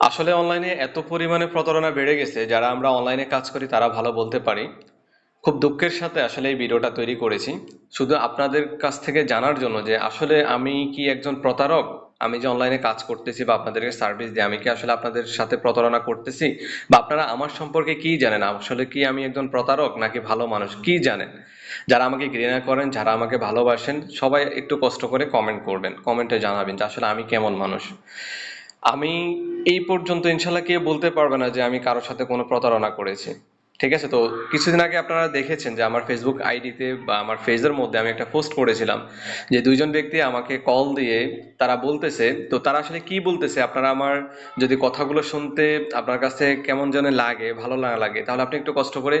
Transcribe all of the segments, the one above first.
আসলে অনলাইনে এত পরিমাণে প্রতারণা বেড়ে গেছে, যারা আমরা অনলাইনে কাজ করি তারা ভালো বলতে পারি। খুব দুঃখের সাথে আসলে এই ভিডিওটা তৈরি করেছি। শুধু আপনাদের কাছ থেকে জানার জন্য যে, আসলে আমি কি একজন প্রতারক? আমি যে অনলাইনে কাজ করতেছি বা আপনাদেরকে সার্ভিস দিই, আমি কি আসলে আপনাদের সাথে প্রতারণা করতেছি? বা আপনারা আমার সম্পর্কে কি জানেন? আসলে কি আমি একজন প্রতারক নাকি ভালো মানুষ? কি জানেন? যারা আমাকে ঘৃণা করেন, যারা আমাকে ভালোবাসেন, সবাই একটু কষ্ট করে কমেন্ট করবেন কমেন্টে জানাবেন যে, আসলে আমি কেমন মানুষ? আমি এই পর্যন্ত ইনশাল্লাহ কে বলতে পারবে না যে আমি কারোর সাথে কোনো প্রতারণা করেছি। ঠিক আছে? তো কিছুদিন আগে আপনারা দেখেছেন যে আমার ফেসবুক আইডিতে বা আমার ফেজের মধ্যে আমি একটা পোস্ট করেছিলাম যে দুইজন ব্যক্তি আমাকে কল দিয়ে তারা বলতেছে, তো তারা আসলে কি বলতেছে? আপনারা আমার যদি কথাগুলো শুনতে আপনার কাছে কেমন যেন লাগে, ভালো না লাগে, তাহলে আপনি একটু কষ্ট করে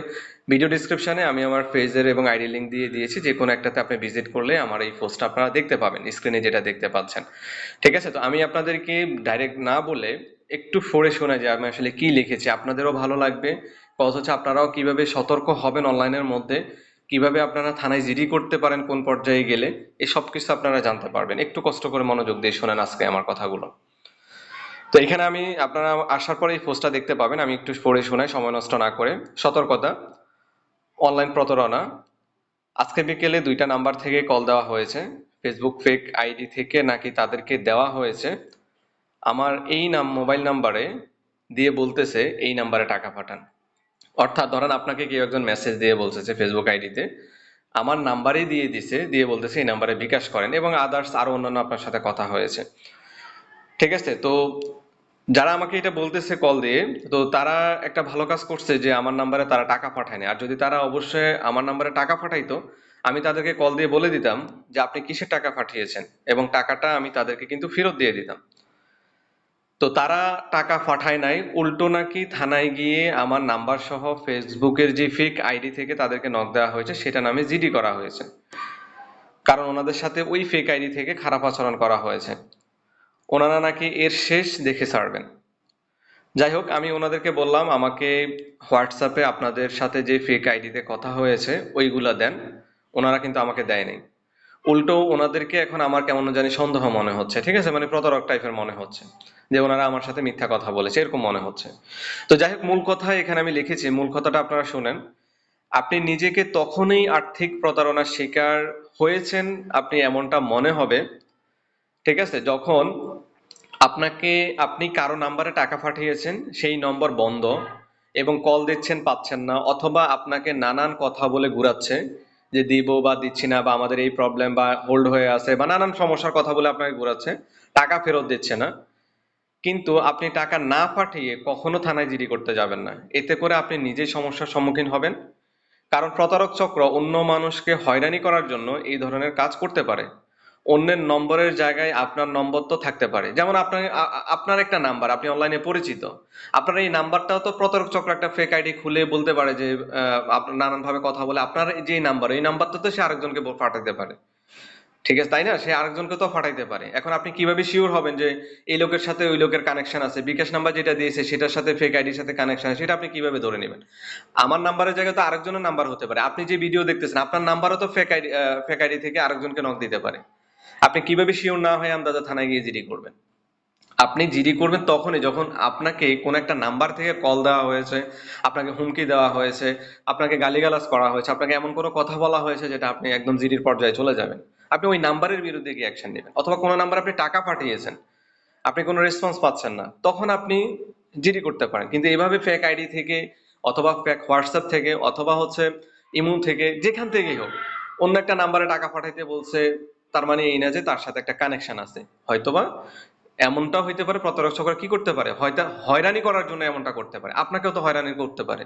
ভিডিও ডিসক্রিপশানে আমি আমার ফেজের এবং আইডি লিঙ্ক দিয়ে দিয়েছি, যে কোনো একটাতে আপনি ভিজিট করলে আমার এই পোস্টটা আপনারা দেখতে পাবেন স্ক্রিনে যেটা দেখতে পাচ্ছেন। ঠিক আছে? তো আমি আপনাদেরকে ডাইরেক্ট না বলে একটু পড়ে শোনা যে আমি আসলে কি লিখেছি, আপনাদেরও ভালো লাগবে প্লাস হচ্ছে আপনারাও কীভাবে সতর্ক হবেন অনলাইনের মধ্যে, কীভাবে আপনারা থানায় জিডি করতে পারেন, কোন পর্যায়ে গেলে, এই সব কিছু আপনারা জানতে পারবেন। একটু কষ্ট করে মনোযোগ দিয়ে শোনেন আজকে আমার কথাগুলো। তো এখানে আমি, আপনারা আসার পরে এই পোস্টটা দেখতে পাবেন, আমি একটু পড়ে শোনাই, সময় নষ্ট না করে। সতর্কতা, অনলাইন প্রতারণা। আজকে বিকেলে দুইটা নাম্বার থেকে কল দেওয়া হয়েছে ফেসবুক ফেক আইডি থেকে নাকি তাদেরকে দেওয়া হয়েছে। আমার এই নাম, মোবাইল নাম্বারে দিয়ে বলতেছে, এই নাম্বারে টাকা পাঠান। অর্থাৎ ধরেন আপনাকে কেউ একজন মেসেজ দিয়ে বলছে যে ফেসবুক আইডিতে আমার নাম্বারই দিয়ে দিছে, দিয়ে বলতেছে এই নাম্বারে বিকাশ করেন এবং আদার্স আরও অন্যান্য আপনার সাথে কথা হয়েছে। ঠিক আছে? তো যারা আমাকে এটা বলতেছে কল দিয়ে, তো তারা একটা ভালো কাজ করছে যে আমার নাম্বারে তারা টাকা পাঠায়নি। আর যদি তারা অবশ্যই আমার নাম্বারে টাকা পাঠাইতো, আমি তাদেরকে কল দিয়ে বলে দিতাম যে আপনি কিসের টাকা পাঠিয়েছেন এবং টাকাটা আমি তাদেরকে কিন্তু ফেরত দিয়ে দিতাম। তো তারা টাকা পাঠায় নাই, উল্টো নাকি থানায় গিয়ে আমার নাম্বার সহ ফেসবুকের যে ফেক আইডি থেকে তাদেরকে নক দেওয়া হয়েছে, সেটা নামে জিডি করা হয়েছে। কারণ ওনাদের সাথে ওই ফেক আইডি থেকে খারাপ আচরণ করা হয়েছে। ওনারা নাকি এর শেষ দেখে ছাড়বেন। যাই হোক, আমি ওনাদেরকে বললাম, আমাকে হোয়াটসঅ্যাপে আপনাদের সাথে যে ফেক আইডিতে কথা হয়েছে, ওইগুলা দেন। ওনারা কিন্তু আমাকে দেয়নি উল্টো ওনাদেরকে এখন আমার কেমন জানি সন্দেহ মনে হচ্ছে, ঠিক আছে? মানে প্রতারক টাইপের মনে হচ্ছে, যে ওনারা আমার সাথে মিথ্যা কথা বলেছে এরকম মনে হচ্ছে। তো যাই হোক, মূল কথা এখানে আমি লিখেছি, মূল কথাটা আপনারা শুনেন। আপনি নিজেকে তখনই আর্থিক প্রতারণার শিকার হয়েছেন, আপনি এমনটা মনে হবে, ঠিক আছে? যখন আপনাকে আপনি কারও নাম্বারে টাকা পাঠিয়েছেন, সেই নম্বর বন্ধ এবং কল দিচ্ছেন, পাচ্ছেন না, অথবা আপনাকে নানান কথা বলে ঘুরাচ্ছে যে দিব বা দিচ্ছি না বা আমাদের এই প্রবলেম বা হোল্ড হয়ে আছে বা নানান সমস্যার কথা বলে আপনাকে ঘুরাচ্ছে, টাকা ফেরত দিচ্ছে না। কিন্তু আপনি টাকা না পাঠিয়ে কখনো থানায় জিডি করতে যাবেন না। এতে করে আপনি নিজেই সমস্যার সম্মুখীন হবেন। কারণ প্রতারক চক্র অন্য মানুষকে হয়রানি করার জন্য এই ধরনের কাজ করতে পারে। অন্যের নম্বরের জায়গায় আপনার নম্বর তো থাকতে পারে। যেমন আপনার আপনার একটা নাম্বার, আপনি অনলাইনে পরিচিত। আপনার এই নাম্বারটাও তো প্রতারক চক্র একটা ফেক আইডি খুলে বলতে পারে যে আপনার নানান ভাবে কথা বলে আপনার যে নাম্বার এই নাম্বারটা তো সে আরেকজনকে পাঠাতে পারে। ঠিক আছে, তাই না? সে আরেকজনকে তো ফাটাইতে পারে। এখন আপনি কীভাবে শিওর হবেন যে, এই লোকের সাথে ওই লোকের কানেকশন আছে? বিকাশ নাম্বার যেটা দিয়েছে, সেটার সাথে ফেক আইডির সাথে কানেকশন আছে, সেটা আপনি কীভাবে ধরে নেবেন? আমার নাম্বারের জায়গায় তো আরেকজনের নাম্বার হতে পারে। আপনি যে ভিডিও দেখতেছেন, আপনার নাম্বারও তো ফেক আইডি ফেক আইডি থেকে আরেকজনকে নক দিতে পারে। আপনি কীভাবে শিওর না হয়ে আন্দাজে থানায় গিয়ে জিডি করবেন? আপনি জিডি করবেন তখনই যখন আপনাকে কোন একটা নাম্বার থেকে কল দেওয়া হয়েছে, আপনাকে হুমকি দেওয়া হয়েছে, আপনাকে গালিগালাজ করা হয়েছে, আপনাকে এমন কোনো কথা বলা হয়েছে যেটা আপনি একদম জিডির পর্যায়ে চলে যাবেন। আপনি ওই নাম্বারের বিরুদ্ধে গিয়ে অ্যাকশন নেবেন। অথবা কোনো নাম্বার আপনি টাকা পাঠিয়েছেন, আপনি কোনো রেসপন্স পাচ্ছেন না, তখন আপনি জিডি করতে পারেন। কিন্তু এইভাবে ফেক আইডি থেকে অথবা ফেক হোয়াটসঅ্যাপ থেকে অথবা হচ্ছে ইমো থেকে, যেখান থেকেই হোক, অন্য একটা নাম্বারে টাকা পাঠাইতে বলছে তার মানে এই না যে তার সাথে একটা কানেকশন আছে। হয়তোবা এমনটা হইতে পারে প্রতারক চক্র কি করতে পারে? হয়তো হয়রানি করার জন্য এমনটা করতে পারে। আপনাকেও তো হয়রানি করতে পারে।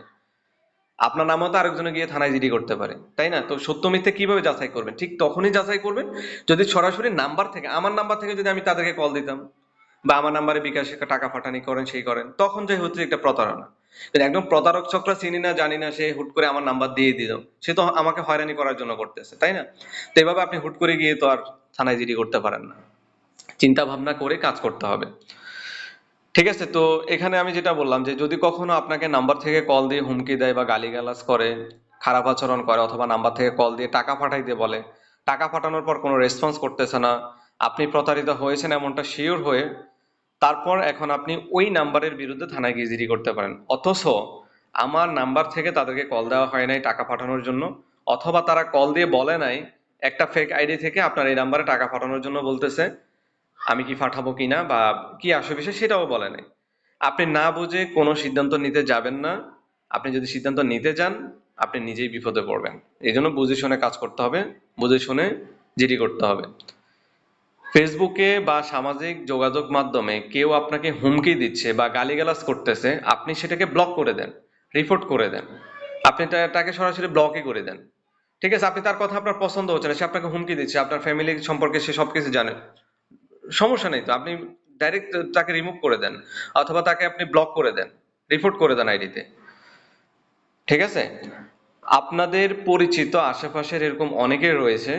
আপনার নামও তো আরেকজনে গিয়ে থানায় জিডি করতে পারে, তাই না? তো সত্য মিথ্যে কীভাবে যাচাই করবেন? ঠিক তখনই যাচাই করবেন। যদি সরাসরি নাম্বার থেকে, আমার নাম্বার থেকে যদি আমি তাদেরকে কল দিতাম বা আমার নাম্বারে বিকাশে টাকা পাঠানি করেন, সেই করেন, তখন যে হচ্ছে একটা প্রতারণা। একদম প্রতারক চক্র চিনি না, জানি না, সে হুট করে আমার নাম্বার দিয়ে দিল, সে তো আমাকে হয়রানি করার জন্য করতেছে, তাই না? তো এভাবে আপনি হুট করে গিয়ে তো আর থানায় জিডি করতে পারেন না। চিন্তা ভাবনা করে কাজ করতে হবে। ঠিক আছে, তো এখানে আমি যেটা বললাম যে যদি কখনো আপনাকে নাম্বার থেকে কল দিয়ে হুমকি দেয় বা গালিগালাজ করে, খারাপ আচরণ করে অথবা নাম্বার থেকে কল দিয়ে টাকা পাঠাইতে বলে, টাকা পাঠানোর পর কোনো রেসপন্স করতেছে না, আপনি প্রতারিত হয়েছেন এমনটা শিওর হয়ে তারপর এখন আপনি ওই নাম্বারের বিরুদ্ধে থানায় গিয়ে জিডি করতে পারেন। অথচ আমার নাম্বার থেকে তাদেরকে কল দেওয়া হয় নাই টাকা পাঠানোর জন্য, অথবা তারা কল দিয়ে বলে নাই, একটা ফেক আইডি থেকে আপনার এই নাম্বারে টাকা পাঠানোর জন্য বলতেছে, আমি কি পাঠাবো কিনা বা কি আসে বিষয় সেটাও বলে নাই। আপনি না বুঝে কোনো সিদ্ধান্ত নিতে যাবেন না, আপনি যদি সিদ্ধান্ত নিতে যান, আপনি নিজেই বিপদে পড়বেন। এই জন্য বুঝে শুনে কাজ করতে হবে, বুঝে শুনে জিডি করতে হবে। ফেসবুকে বা সামাজিক যোগাযোগ মাধ্যমে কেউ আপনাকে হুমকি দিচ্ছে বা গালিগালাজ করতেছে, আপনি সেটাকে ব্লক করে দেন রিপোর্ট করে দেন। আপনি তাকে সরাসরি ব্লকই করে দেন। ঠিক আছে, আপনি তার কথা আপনার পছন্দ হচ্ছে না, সে আপনাকে হুমকি দিচ্ছে, আপনার ফ্যামিলি সম্পর্কে সে সবকিছু জানে। সমস্যা নেই তো, আপনি ডাইরেক্ট তাকে রিমুভ করে দেন, অথবা তাকে আপনি ব্লক করে দেন রিপোর্ট করে দেন আইডিতে ঠিক আছে? আপনাদের পরিচিত আশেপাশের এরকম অনেকে রয়েছে,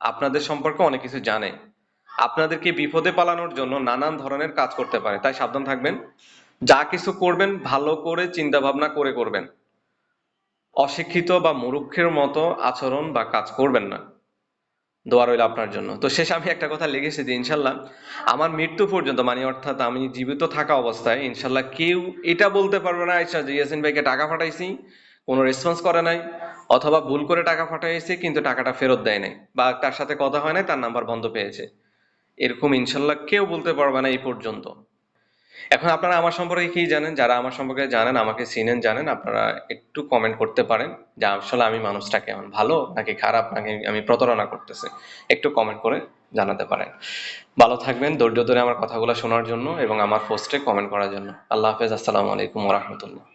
আপনাদের সম্পর্কে অনেক কিছু জানে। আপনাদেরকে বিপদে পালানোর জন্য নানান ধরনের কাজ করতে পারে। তাই সাবধান থাকবেন। যা কিছু করবেন, ভালো করে চিন্তা ভাবনা করে করবেন। অশিক্ষিত বা মুরুক্ষের মতো আচরণ বা কাজ করবেন না। দোয়া রইল আপনার জন্য। তো শেষ আমি একটা কথা লিখেছি যে ইনশাল্লাহ। আমার মৃত্যু পর্যন্ত মানে অর্থাৎ আমি জীবিত থাকা অবস্থায়, ইনশাল্লাহ কেউ এটা বলতে পারবে না আচ্ছা ইয়াসিন ভাইকে টাকা পাঠাইছি, কোনো রেসপন্স করে নাই, অথবা ভুল করে টাকা পাঠাইছি, কিন্তু টাকাটা ফেরত দেয় নাই, বা তার সাথে কথা হয় নাই, তার নাম্বার বন্ধ পেয়েছে। এরকম ইনশাল্লাহ কেউ বলতে পারবে না এই পর্যন্ত। এখন আপনারা আমার সম্পর্কে কি জানেন? যারা আমার সম্পর্কে জানেন, আমাকে চিনেন, জানেন, আপনারা একটু কমেন্ট করতে পারেন যে আসলে আমি মানুষটা কেমন? ভালো নাকি খারাপ নাকি আমি প্রতারণা করতেছি? একটু কমেন্ট করে জানাতে পারেন। ভালো থাকবেন, ধৈর্য ধরে আমার কথাগুলো শোনার জন্য এবং আমার পোস্টে কমেন্ট করার জন্য। আল্লাহ হাফেজ, আসসালামু আলাইকুম রহমতুল্লাহ।